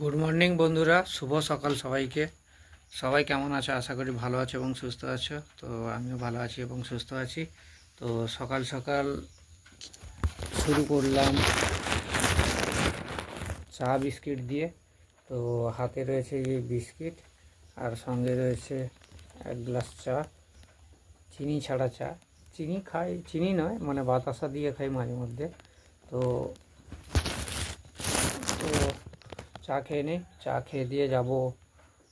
Good morning বন্ধুরা। শুভ সকাল সবাইকে। সবাই কেমন আছো? আশা করি ভালো আছো এবং সুস্থ আছো। তো আমিও ভালো আছি এবং সুস্থ আছি। তো সকাল সকাল শুরু করলাম চা বিস্কিট দিয়ে। তো হাতে রয়েছে এই বিস্কিট আর সঙ্গে রয়েছে এক গ্লাস চা, চিনি ছাড়া চা। চিনি খাই, চিনি নয় মানে বাতাসা দিয়ে খাই মাঝে মধ্যে। তো তো চা খেয়ে নিই চা খেয়ে দিয়ে যাব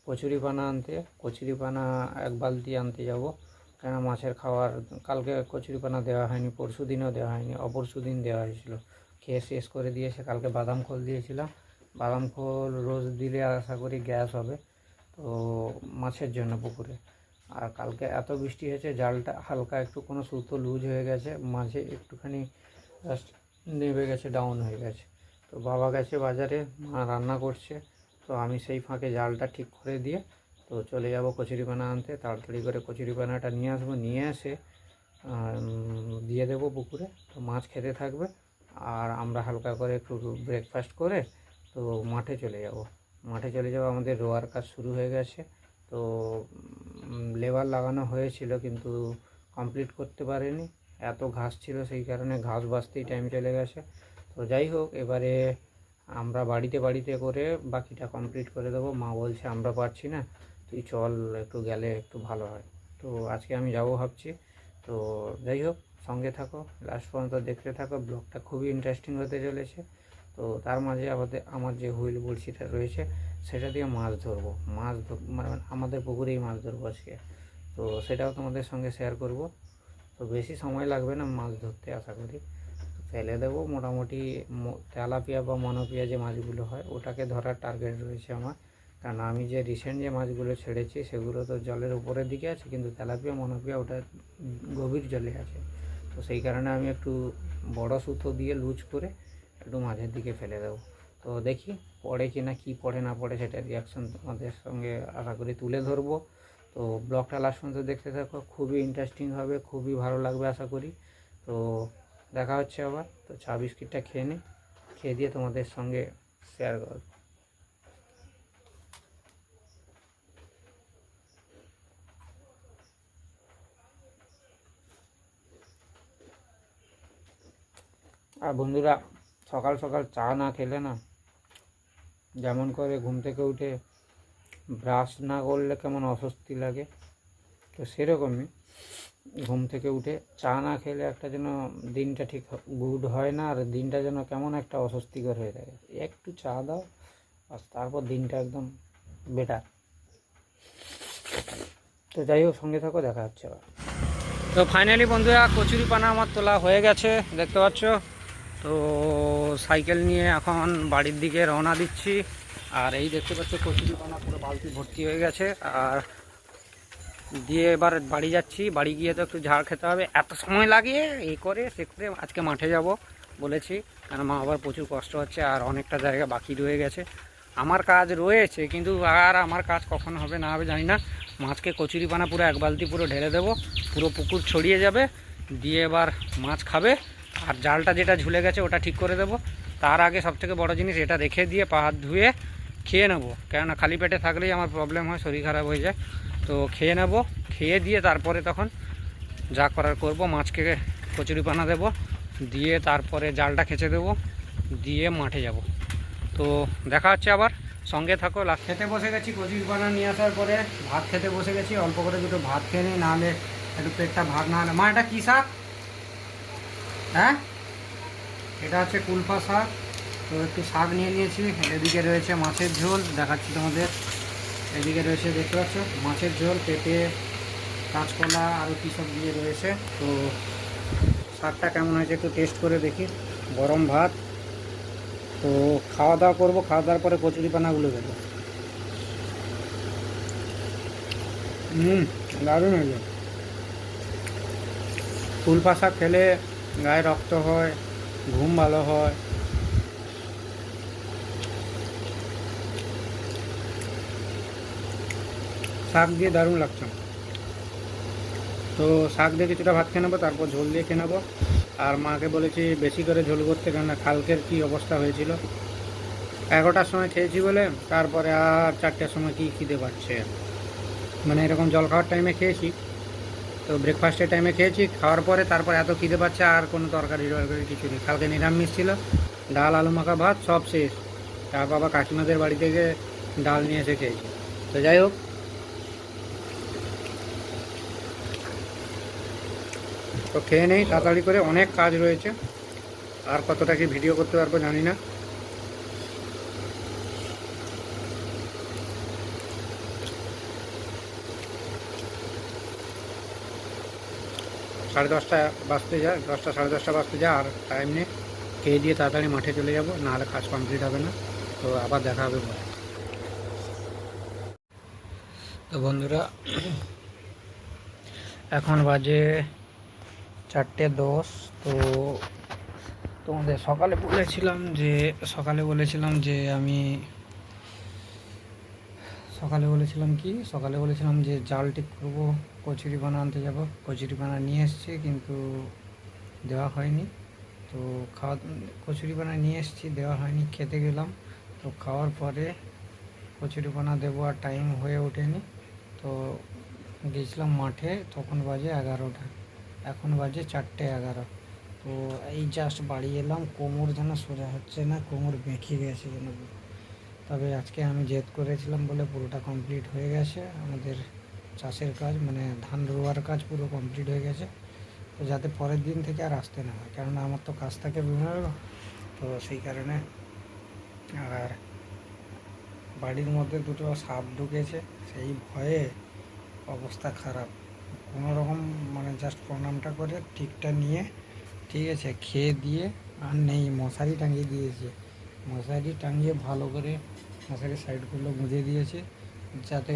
কচুরিপানা আনতে। কচুরিপানা এক বালতি আনতে যাব। কেন মাছের খাওয়ার কালকে কচুরিপানা দেওয়া হয়নি, পরশু দিনও দেওয়া হয়নি, অপরশু দিন দেওয়া হয়েছিল। খেয়ে শেষ করে দিয়েছে কালকে বাদাম খোল দিয়েছিলাম। বাদাম খোল রোজ দিলে আশা করি গ্যাস হবে, তো মাছের জন্য পুকুরে। আর কালকে এত বৃষ্টি হয়েছে, জালটা হালকা একটু কোনো সুতো লুজ হয়ে গেছে, মাঝে একটুখানি জাস্ট নেমে গেছে, ডাউন হয়ে গেছে। তো বাবা গেছে বাজারে, মা রান্না করছে। তো আমি সেই ফাঁকে জালটা ঠিক করে দিয়ে, তো চলে যাব কচুরিপানা আনতে। তাড়াতাড়ি করে কচুরিপানাটা নিয়ে আসব, নিয়ে এসে দিয়ে দেবো পুকুরে। তো মাছ খেতে থাকবে। আর আমরা হালকা করে একটু ব্রেকফাস্ট করে, তো মাঠে চলে যাব। মাঠে চলে যাব আমাদের রোয়ার কাজ শুরু হয়ে গেছে। তো লেবার লাগানো হয়েছিল কিন্তু কমপ্লিট করতে পারেনি। এত ঘাস ছিল সেই কারণে ঘাস বাঁচতেই টাইম চলে গেছে। তো যাই হোক, এবারে আমরা বাড়িতে বাড়িতে করে বাকিটা কমপ্লিট করে দেবো। মা বলছে, আমরা পারছি না, তুই চল, একটু গেলে একটু ভালো হয়। তো আজকে আমি যাব ভাবছি। তো যাই হোক, সঙ্গে থাকো লাস্ট পর্যন্ত দেখতে থাকো। ব্লগটা খুবই ইন্টারেস্টিং হতে চলেছে। তো তার মাঝে আমাদের, আমার যে হুইল বড়শিটা রয়েছে, সেটা দিয়ে মাছ ধরবো। মাছ ধর- মানে আমাদের পুকুরেই মাছ ধরবো আজকে। তো সেটাও তোমাদের সঙ্গে শেয়ার করব। তো বেশি সময় লাগবে না মাছ ধরতে, আশা করি। ফেলে দেবো। মোটামুটি তেলাপিয়া বা মনোপিয়া যে মাছগুলো হয়, ওটাকে ধরার টার্গেট রয়েছে আমার। কারণ আমি যে রিসেন্ট যে মাছগুলো ছেড়েছি, সেগুলো তো জলের উপরের দিকে আছে, কিন্তু তেলাপিয়া, মনোপিয়া ওটা গভীর জলে আছে। তো সেই কারণে আমি একটু বড় সুতো দিয়ে লুজ করে একটু মাঝের দিকে ফেলে দেবো। তো দেখি পড়ে কি না, কী পড়ে না পড়ে সেটা রিয়াকশন তোমাদের সঙ্গে আশা করি তুলে ধরবো। তো ব্লগটা লাস্ট পর্যন্ত দেখতে থাকো। খুবই ইন্টারেস্টিং হবে, খুবই ভালো লাগবে আশা করি। তো দেখা হচ্ছে আবার। তো চা বিস্কিটটা খেয়ে নিই খেয়ে দিয়ে তোমাদের সঙ্গে শেয়ার করব। আর বন্ধুরা, সকাল সকাল চা না খেলে না, যেমন করে ঘুম থেকে উঠে ব্রাশ না করলে কেমন অস্বস্তি লাগে। তো সেরকমই। ঘুম থেকে উঠে চা না খেলে একটা যেন দিনটা ঠিক গুড হয় না, আর দিনটা যেন কেমন একটা অস্বস্তিকর হয়ে থাকে। একটু চা দাও আর তারপর দিনটা একদম বেটার তো যাই হোক, সঙ্গে থাকো, দেখা হচ্ছে আবার। তো ফাইনালি বন্ধুরা কচুরি পানা আমার তোলা হয়ে গেছে, দেখতে পাচ্ছ? তো সাইকেল নিয়ে এখন বাড়ির দিকে রওনা দিচ্ছি। আর এই দেখতে পাচ্ছ কচুরি পানা পুরো বালতি ভর্তি হয়ে গেছে। আর দিয়ে এবার বাড়ি যাচ্ছি। বাড়ি গিয়ে তো একটু ঝাড় খেতে হবে। এত সময় লাগে এই করে সে করে আজকে মাঠে যাব বলেছি। কারণ মা আবার প্রচুর কষ্ট হচ্ছে আর অনেকটা জায়গা বাকি রয়ে গেছে। আমার কাজ রয়েছে, কিন্তু আর আমার কাজ কখন হবে না হবে জানি না। মাছকে কচুরি পানা পুরো এক বালতি পুরো ঢেলে দেবো। পুরো পুকুর ছড়িয়ে যাবে। দিয়ে এবার মাছ খাবে। আর জালটা যেটা ঝুলে গেছে ওটা ঠিক করে দেবো। তার আগে সবথেকে বড় জিনিস এটা রেখে দিয়ে পা হাত ধুয়ে খেয়ে নেব। কেননা খালি পেটে থাকলেই আমার প্রবলেম হয়, শরীর খারাপ হয়ে যায়। তো খেয়ে নেব। খেয়ে দিয়ে তারপরে তখন যা করার করব, মাছকে কচুরি পানা দেবো, দিয়ে তারপরে জালটা খেঁচে দেবো, দিয়ে মাঠে যাব। তো দেখা হচ্ছে আবার, সঙ্গে থাকো খেতে বসে গেছি, কচুরি পানা নিয়ে আসার পরে ভাত খেতে বসে গেছি, অল্প করে দুটো ভাত খেয়ে নিই নাহলে একটু পেটটা ভাত না হলে মা, এটা কী শাক? হ্যাঁ? এটা হচ্ছে কুলফা শাক। তো একটু শাক নিয়ে নিয়েছি, এদিকে রয়েছে মাছের ঝোল, দেখাচ্ছি তোমাদের। এদিকে রয়েছে দেখতে পাচ্ছ, মাছের ঝোল, পেঁপে, কাঁচকলা আরও কী সব দিয়ে রয়েছে। তো শাকটা কেমন হয়েছে একটু টেস্ট করে দেখি। গরম ভাত। তো খাওয়া দাওয়া করব, খাওয়া দাওয়ার পরে কচুরি পানাগুলো দেবো। হুম, দারুণ হয়েছে। ফুল পাশা খেলে গায়ে রক্ত হয়, ঘুম ভালো হয়। শাক দিয়ে দারুণ লাগছে। তো শাক দিয়ে কিছুটা ভাত খেয়ে নেব, তারপর ঝোল দিয়ে খেয়ে নেব। আর মাকে বলেছি বেশি করে ঝোল করতে কেন কালকের কী অবস্থা হয়েছিল। এগারোটার সময় খেয়েছি বলে, তারপরে আর চারটের সময় কি খিদে পাচ্ছে। মানে এরকম জল খাওয়ার টাইমে খেয়েছি। তো ব্রেকফাস্টের টাইমে খেয়েছি, খাওয়ার পরে তারপর এত খিদে পাচ্ছে, আর কোনো তরকারি টরকারি কিছু নেই। কালকে নিরামিষ ছিল, ডাল, আলু, মাখা, ভাত, সব শেষ। তার বাবা কাকিমাদের বাড়ি থেকে ডাল নিয়ে এসে খেয়েছি। তো যাই হোক তো খেয়ে নেই, তাড়াতাড়ি করে অনেক কাজ রয়েছে। আর কতটা কি ভিডিও করতে পারব জানি না। সাড়ে দশটা বাজতে যায়, দশটা সাড়ে দশটা বাজতে যায়, আর টাইম নেই। খেয়ে দিয়ে তাড়াতাড়ি মাঠে চলে যাব, নাহলে কাজ কমপ্লিট হবে না। তো আবার দেখা হবে পরে। তো বন্ধুরা, এখন বাজে চারটে দশ, তো তোমাদের সকালে বলেছিলাম যে, সকালে বলেছিলাম যে আমি, সকালে বলেছিলাম কি? সকালে বলেছিলাম যে জাল ঠিক করব, কচুরি পানা আনতে যাব। কচুরি পানা নিয়ে এসছে, কিন্তু দেওয়া হয়নি। তো খাওয়া, কচুরি পানা নিয়ে এসেছি, দেওয়া হয়নি, খেতে গেলাম। তো খাওয়ার পরে কচুরি পানা দেবো আর টাইম হয়ে ওঠেনি। তো গেছিলাম মাঠে, তখন বাজে এগারোটা। এখন বাজে চারটে এগারো। তো এই জাস্ট বাড়ি এলাম, কোমর যেন সোজা হচ্ছে না, কোমর বেঁকে গেছে যেন। তবে আজকে আমি জেদ করেছিলাম বলে পুরোটা কমপ্লিট হয়ে গেছে। আমাদের চাষের কাজ মানে ধান রোয়ার কাজ পুরো কমপ্লিট হয়ে গেছে। তো যাতে পরের দিন থেকে আর আসতে না হয়, কেননা আমার তো কাজ থাকে বিভিন্ন। তো সেই কারণে আর বাড়ির মধ্যে দুটো সাপ ঢুকেছে, সেই ভয়ে অবস্থা খারাপ। রকম মানে জাস্ট প্রণামটা করে ঠিকটা নিয়ে, ঠিক আছে, খেয়ে দিয়ে, আর নেই, মশারি টাঙিয়ে দিয়েছে। মশারি টাঙিয়ে ভালো করে মশারি সাইডগুলো মুজে দিয়েছে, যাতে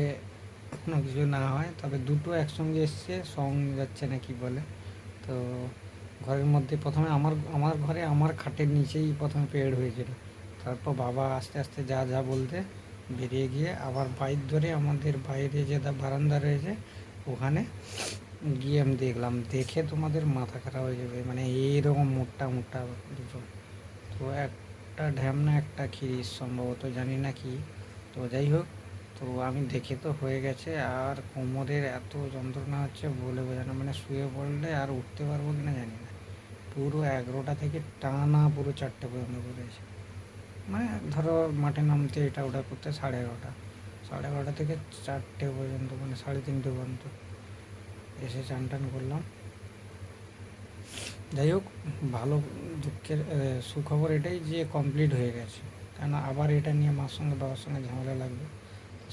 কোনো কিছু না হয়। তবে দুটো একসঙ্গে এসছে, সং যাচ্ছে না কি বলে। তো ঘরের মধ্যে প্রথমে আমার আমার ঘরে আমার খাটের নিচেই প্রথমে পেড় হয়েছিল। তারপর বাবা আস্তে আস্তে যা যা বলতে বেরিয়ে গিয়ে আবার বাইর ধরে আমাদের বাইরে যে বারান্দা রয়েছে ওখানে গিয়ে আমি দেখলাম, দেখে তোমাদের মাথা খারাপ হয়ে যাবে মানে এইরকম মোটা মোটা দুটো তো একটা ঢ্যামনা একটা খিরিস সম্ভবত, জানি না কি। তো যাই হোক, তো আমি দেখে তো হয়ে গেছে, আর কোমরের এত যন্ত্রণা হচ্ছে বলে বোঝানো মানে শুয়ে পড়লে আর উঠতে পারব কি না জানি না। পুরো এগারোটা থেকে টানা পুরো চারটে পর্যন্ত করেছে মানে ধরো মাঠে নামতে এটা ওটা করতে সাড়ে এগারোটা। সাড়ে এগারোটা থেকে চারটে পর্যন্ত মানে সাড়ে তিনটে পর্যন্ত এসে চান টান করলাম। যাই হোক, ভালো দুঃখের সুখবর এটাই যে কমপ্লিট হয়ে গেছে। কেন আবার এটা নিয়ে মার সঙ্গে, বাবার সঙ্গে ঝামেলা লাগবে।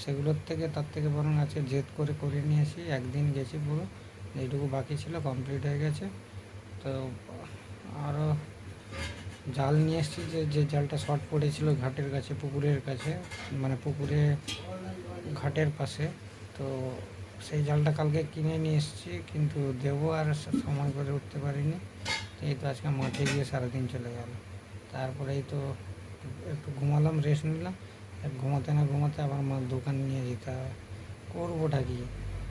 সেগুলোর থেকে তার থেকে বরং আছে জেদ করে করে নিয়েছি একদিন গেছি পুরো। যেটুকু বাকি ছিল কমপ্লিট হয়ে গেছে। তো আরও জাল নিয়ে এসেছি, যে যে জালটা শর্ট পড়েছিল ঘাটের কাছে, পুকুরের কাছে মানে পুকুরে, ঘাটের পাশে। তো সেই জালটা কালকে কিনে নিয়ে এসেছি, কিন্তু দেবো আর সময় করে উঠতে পারিনি। এই তো আজকে মাঠে গিয়ে সারাদিন চলে গেল। তারপরেই তো একটু ঘুমালাম রেস্ট নিলাম। ঘুমাতে না ঘুমাতে আবার আমার দোকান নিয়ে যেতে হবে। করবোটা কি?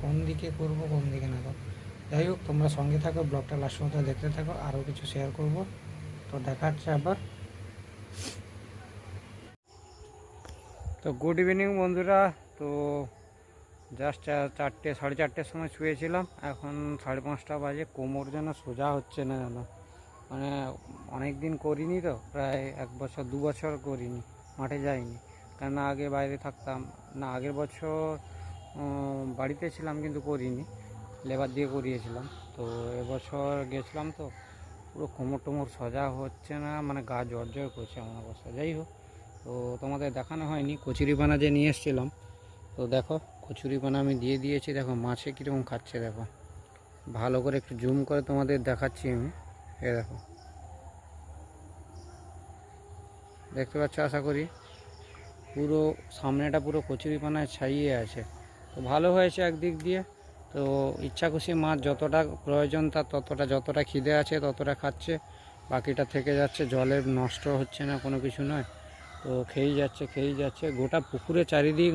কোন দিকে করব, কোন দিকে না করব? যাই হোক, তোমরা সঙ্গে থাকো, ব্লগটা লাস্ট পর্যন্ত দেখতে থাকো আরও কিছু শেয়ার করব। তো দেখা হচ্ছে আবার। তো গুড ইভিনিং বন্ধুরা, তো জাস্ট চারটে, সাড়ে চারটের সময় শুয়েছিলাম, এখন সাড়ে পাঁচটা বাজে, কোমর যেন সোজা হচ্ছে না যেন। মানে অনেক দিন করিনি তো, প্রায় এক বছর, দু বছর করিনি, মাঠে যাইনি। কেন আগে বাইরে থাকতাম, না, আগের বছর বাড়িতে ছিলাম কিন্তু করিনি, লেবার দিয়ে করিয়েছিলাম। তো এবছর গেছিলাম তো পুরো কোমর টোমর সোজা হচ্ছে না মানে গা জ্বর করছে আমার অবস্থা। যাই হোক, তো তোমাদের দেখানো হয়নি, কচুরিপানা যে নিয়ে এসেছিলাম, তো দেখো, কচুরিপানা আমি দিয়ে দিয়েছি। দেখো, মাছে কীরকম খাচ্ছে, দেখো। ভালো করে একটু জুম করে তোমাদের দেখাচ্ছি আমি। এ দেখো। দেখতে পাচ্ছ, আশা করি পুরো সামনেটা পুরো কচুরিপানায় ছাইয়ে আছে। তো ভালো হয়েছে একদিক দিয়ে। তো ইচ্ছা খুশি মাছ যতটা প্রয়োজন তার ততটা, যতটা খিদে আছে ততটা খাচ্ছে। বাকিটা থেকে যাচ্ছে, জলে নষ্ট হচ্ছে না কোনো কিছু নয়। তো খেয়েই যাচ্ছে খেয়েই যাচ্ছে। গোটা পুকুরে চারিদিক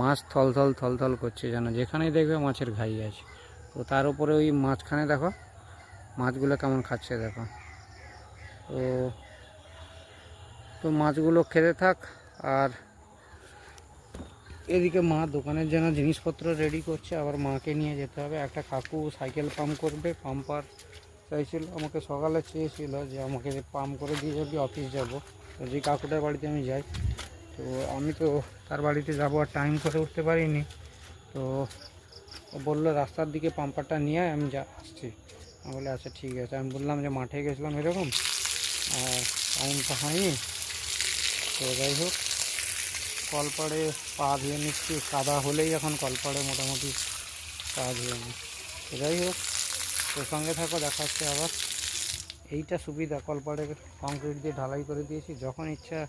মাছ থলথল থলথল করছে যেন। যেখানেই দেখবে মাছের ঘাই আছে। তো তার উপরে ওই মাছখানে দেখো, মাছগুলো কেমন খাচ্ছে দেখো। তো তো মাছগুলো খেতে থাক আর এদিকে মা দোকানের জন্য জিনিসপত্র রেডি করছে, আবার মাকে নিয়ে যেতে হবে। একটা কাকু সাইকেল পাম্প করবে পাম্পার চাইছিল, আমাকে সকালে চেয়েছিল যে আমাকে পাম্প করে দিয়ে যাবি অফিস যাব। তো যে কাকুটার বাড়িতে আমি যাই, তো আমি তো তার বাড়িতে যাব আর টাইম করে উঠতে পারিনি। তো ও বলল, রাস্তার দিকে পাম্পারটা নিয়ে আমি যা, আসছি। আমি বলে আচ্ছা ঠিক আছে। আমি বললাম যে মাঠে গেছিলাম এরকম, আর টাইমটা হয়নি। তো যাই হোক কলপাড়ে পা ধুয়ে নিচ্ছি, কাদা হলেই এখন কলপাড়ে মোটামুটি পা ধুয়ে নিই। যাই হোক, তোর সঙ্গে থাকো দেখা হচ্ছে আবার। এইটা সুবিধা কলপাড়ে কংক্রিট দিয়ে ঢালাই করে দিয়েছি, যখন ইচ্ছা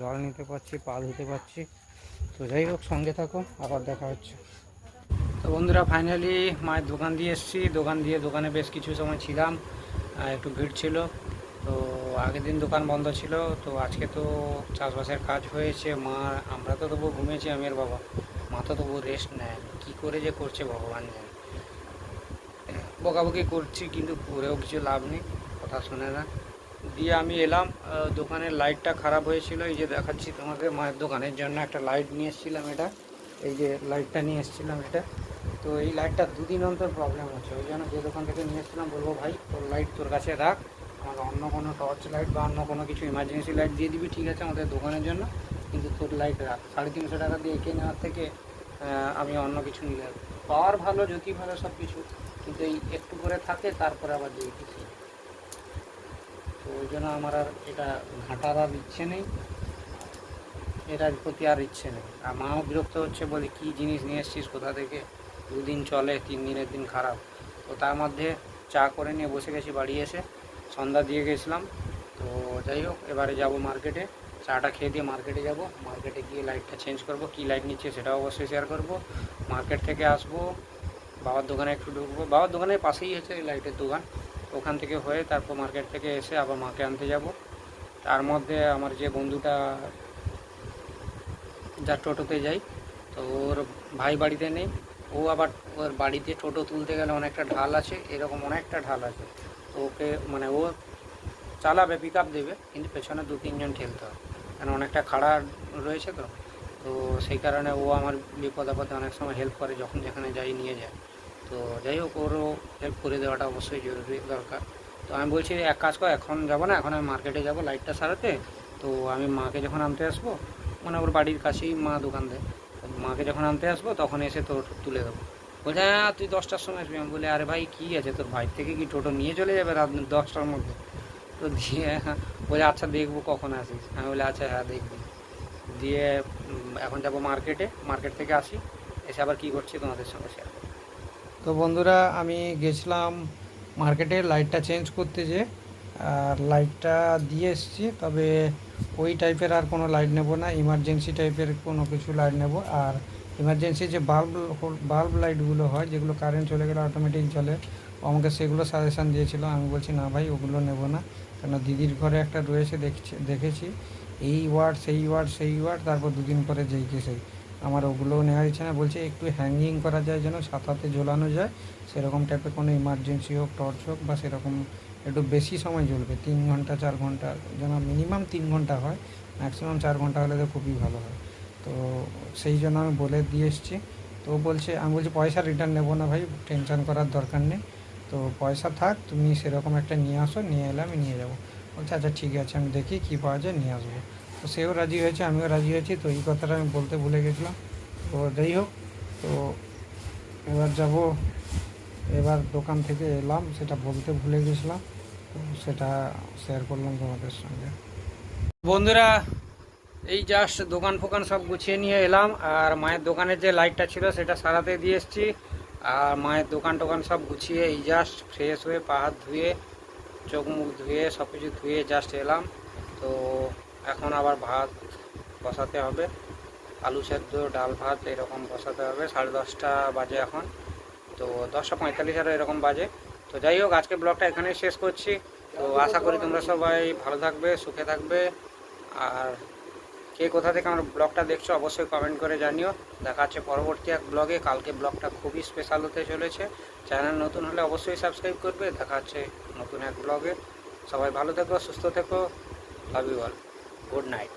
জল নিতে পারছি, পা ধুতে পারছি। তো যাই হোক, সঙ্গে থাকো, আবার দেখা হচ্ছে। তো বন্ধুরা ফাইনালি মায়ের দোকান দিয়ে এসেছি। দোকান দিয়ে দোকানে বেশ কিছু সময় ছিলাম একটু ভিড় ছিল। তো আগের দিন দোকান বন্ধ ছিল, তো আজকে তো চাষবাসের কাজ হয়েছে। মা, আমরা তো তবু ঘুমিয়েছি, আমি আর বাবা। মা তো তবু রেস্ট নেয়। কী করে যে করছে ভগবান জানে। বকাবকি করছি, কিন্তু করেও কিছু লাভ নেই, কথা শোনে না। দিয়ে আমি এলাম দোকানের লাইটটা খারাপ হয়েছিল, এই যে দেখাচ্ছি তোমাকে, মায়ের দোকানের জন্য একটা লাইট নিয়ে এসেছিলাম এটা। এই যে লাইটটা নিয়ে এসেছিলাম এটা। তো এই লাইটটা দুদিন অন্তর প্রবলেম হচ্ছে, ওই জন্য যে দোকান থেকে নিয়ে এসেছিলাম, বলব ভাই, তোর লাইট তোর কাছে রাখ। আমাকে অন্য কোনো টর্চ লাইট বা অন্য কোনো কিছু ইমার্জেন্সি লাইট দিয়ে দিবি, ঠিক আছে, আমাদের দোকানের জন্য। কিন্তু তোর লাইট রাখ। সাড়ে তিনশো টাকা দিয়ে এঁকে নেওয়ার থেকে আমি অন্য কিছু নিলে পাওয়ার ভালো, জ্যোতি ভালো সব কিছু, কিন্তু এই একটু করে থাকে, তারপরে আবার দিয়ে কিছু তো ওই জন্য আমার আর এটা ঘাঁটার আর ইচ্ছে নেই। এটার প্রতি আর ইচ্ছে নেই। আর মাও বিরক্ত হচ্ছে, বলে কি জিনিস নিয়ে এসছিস, কোথা থেকে? দুদিন চলে, তিন দিনের দিন খারাপ। তো তার মধ্যে চা করে নিয়ে বসে গেছি বাড়ি এসে। সন্ধ্যা দিয়ে গেছিলাম। তো যাই হোক, এবারে যাব মার্কেটে চাটা খেয়ে দিয়ে মার্কেটে যাব। মার্কেটে গিয়ে লাইটটা চেঞ্জ করব। কী লাইট নিচ্ছে সেটাও অবশ্যই শেয়ার করব। মার্কেট থেকে আসব। বাবার দোকানে একটু ঢুকবো। বাবার দোকানের পাশেই হচ্ছে এই লাইটের দোকান। ওখান থেকে হয়ে তারপর মার্কেট থেকে এসে আবার মাকে আনতে যাব। তার মধ্যে আমার যে বন্ধুটা যার টোটোতে যাই, তো ওর ভাই বাড়িতে নেই। ও আবার ওর বাড়িতে টোটো তুলতে গেলে অনেকটা ঢাল আছে। এরকম অনেকটা ঢাল আছে। ওকে মানে ও চালাবে পিক আপ দেবে, কিন্তু পেছনে দু, তিনজন ঠেলতে হবে। কারণ অনেকটা খাড়া রয়েছে তো। তো সেই কারণে ও আমার বিপদ আপদে অনেক সময় হেল্প করে, যখন যেখানে যাই নিয়ে যায়। তো যাই হোক, ওরও হেল্প করে দেওয়াটা অবশ্যই জরুরি, দরকার। তো আমি বলছি, এক কাজ কর, এখন যাব না, এখন আমি মার্কেটে যাব লাইটটা সারাতে। তো আমি মাকে যখন আনতে আসব মানে ওর বাড়ির কাছেই মা দোকান দেয়। মাকে যখন আনতে আসব, তখন এসে তোর তুলে দেবো। বলছে হ্যাঁ তুই দশটার সময় আসবি। আমি বলি, আরে ভাই, কী আছে? তোর ভাই থেকে কি টোটো নিয়ে চলে যাবে রাত দশটার মধ্যে? তো দিয়ে বলে আচ্ছা দেখব কখন আসিস। আমি বলি আচ্ছা হ্যাঁ দেখবি। দিয়ে এখন যাব মার্কেটে। মার্কেট থেকে আসি। এসে আবার কী করছি তোমাদের সঙ্গে শেয়ার তো বন্ধুরা, আমি গেছিলাম মার্কেটে। লাইটটা চেঞ্জ করতে যে, আর লাইটটা দিয়ে এসেছি। তবে ওই টাইপের আর কোনো লাইট নেব না। ইমার্জেন্সি টাইপের কোনো কিছু লাইট নেব। আর ইমার্জেন্সি যে বাল্ব বাল্ব লাইটগুলো হয়, যেগুলো কারেন্ট চলে গেলে অটোমেটিক চলে, আমাকে সেগুলো সাজেশান দিয়েছিল। আমি বলছি, না ভাই, ওগুলো নেব না। কেন দিদির ঘরে একটা রয়েছে, দেখছি, দেখেছি। এই ওয়ার্ড সেই ওয়ার্ড সেই ওয়ার্ড তারপর দুদিন পরে যেই কে সেই। আমার ওগুলোও নেওয়া ইচ্ছে না। বলছে, একটু হ্যাঙ্গিং করা যায় যেন সাতাতে ঝোলানো যায়। সেরকম টাইপের কোনো ইমার্জেন্সি হোক টর্চ হোক, বা সেরকম একটু বেশি সময় জ্বলবে। তিন ঘণ্টা, চার ঘণ্টা, যেন মিনিমাম তিন ঘণ্টা হয়। ম্যাক্সিমাম চার ঘণ্টা হলে তো খুবই ভালো হয়। তো সেই জন্য আমি বলে দিয়ে এসেছি। তো বলছে, আমি বলছি, পয়সা রিটার্ন নেব না ভাই টেনশন করার দরকার নেই। তো পয়সা থাক, তুমি সেরকম একটা নিয়ে আসো, নিয়ে এলে আমি নিয়ে যাব। বলছে আচ্ছা ঠিক আছে, আমি দেখি কী পাওয়া যায়, নিয়ে আসব। তো সেও রাজি হয়েছে, আমিও রাজি হয়েছি। তো এই কথাটা আমি বলতে ভুলে গেছিলাম। তো যাই হোক, তো এবার যাব, এবার দোকান থেকে এলাম, সেটা বলতে ভুলে গেছিলাম। তো সেটা শেয়ার করলাম তোমাদের সঙ্গে। বন্ধুরা এই জাস্ট দোকান ফোকান সব গুছিয়ে নিয়ে এলাম, আর মায়ের দোকানের যে লাইটটা ছিল সেটা সারাতে দিয়ে এসেছি। আর মায়ের দোকান টোকান সব গুছিয়ে এই জাস্ট ফ্রেশ হয়ে পা হাত ধুয়ে, চোখ মুখ ধুয়ে সব কিছু ধুয়ে জাস্ট এলাম। তো এখন আবার ভাত বসাতে হবে। আলু সেদ্ধ, ডাল ভাত এরকম বসাতে হবে। সাড়ে দশটা বাজে এখন। তো দশটা পঁয়তাল্লিশ আরও এরকম বাজে। তো যাই হোক আজকে ব্লগটা এখানেই শেষ করছি। তো আশা করি তোমরা সবাই ভালো থাকবে, সুখে থাকবে। আর কে কোথা থেকে আমার ব্লগটা দেখছ অবশ্যই কমেন্ট করে জানিও। দেখা আছে পরবর্তী এক ব্লগে। কালকে ব্লগটা খুবই স্পেশাল হতে চলেছে। চ্যানেল নতুন হলে অবশ্যই সাবস্ক্রাইব করবে। দেখা আছে নতুন এক ব্লগে। সবাই ভালো থেকো, সুস্থ থেকো। Love you all good night